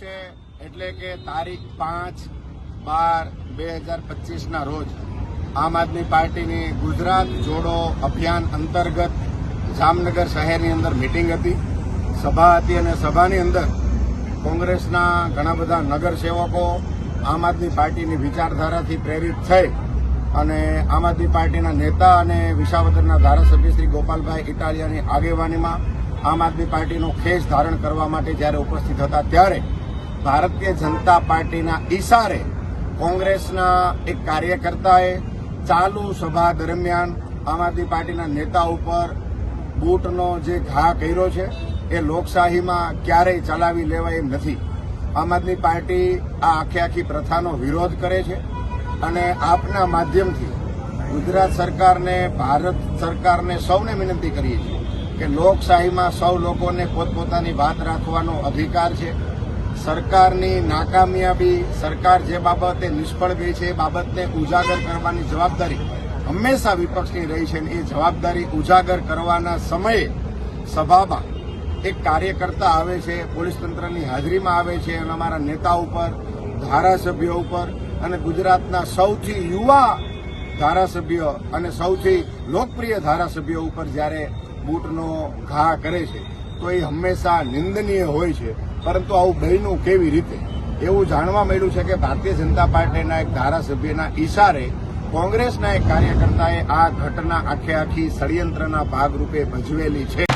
દિવસે એટલે કે તારીખ પાંચ બાર બે હજાર પચીસના રોજ આમ આદમી પાર્ટીની ગુજરાત જોડો અભિયાન અંતર્ગત જામનગર શહેરની અંદર મિટિંગ હતી. સભા હતી અને સભાની અંદર કોંગ્રેસના ઘણા બધા નગરસેવકો આમ આદમી પાર્ટીની વિચારધારાથી પ્રેરિત થઈ અને આમ આદમી પાર્ટીના નેતા અને વિસાવદરના ધારાસભ્ય શ્રી ગોપાલભાઈ ઇટાલિયાની આગેવાનીમાં આમ આદમી પાર્ટીનો ખેસ ધારણ કરવા માટે જ્યારે ઉપસ્થિત હતા ત્યારે ભારતીય જનતા પાર્ટીના ઈશારે કોંગ્રેસના એક કાર્યકર્તાએ ચાલુ સભા દરમિયાન આમ આદમી પાર્ટીના નેતા ઉપર બૂટનો જે ઘા કર્યો છે, એ લોકશાહીમાં ક્યારેય ચલાવી લેવાય એમ નથી. આમ આદમી પાર્ટી આ આખી આખી પ્રથાનો વિરોધ કરે છે અને આપના માધ્યમથી ગુજરાત સરકારને, ભારત સરકારને સૌને વિનંતી કરીએ છીએ કે લોકશાહીમાં સૌ લોકોને પોતપોતાની વાત રાખવાનો અધિકાર છે. સરકારની નાકામયાબી સરકાર જે બાબતે નિષ્ફળ ગઈ છે એ બાબતને ઉજાગર કરવાની જવાબદારી હંમેશા વિપક્ષની રહી છે અને એ જવાબદારી ઉજાગર કરવાના સમયે સભામાં એક કાર્યકર્તા આવે છે, પોલીસ તંત્રની હાજરીમાં આવે છે અને અમારા નેતા ઉપર, ધારાસભ્યો ઉપર અને ગુજરાતના સૌથી યુવા ધારાસભ્ય અને સૌથી લોકપ્રિય ધારાસભ્યો ઉપર જ્યારે બૂટનો ઘા કરે છે, તો એ હંમેશા નિંદનીય હોય છે. પરંતુ આવું બન્યું કેવી રીતે? એવું જાણવા મળ્યું છે કે ભારતીય જનતા પાર્ટીના એક ધારાસભ્યના ઈશારે કોંગ્રેસના એક કાર્યકર્તાએ આ ઘટના આખે આખી ષડયંત્રના ભાગરૂપે ભજવેલી છે.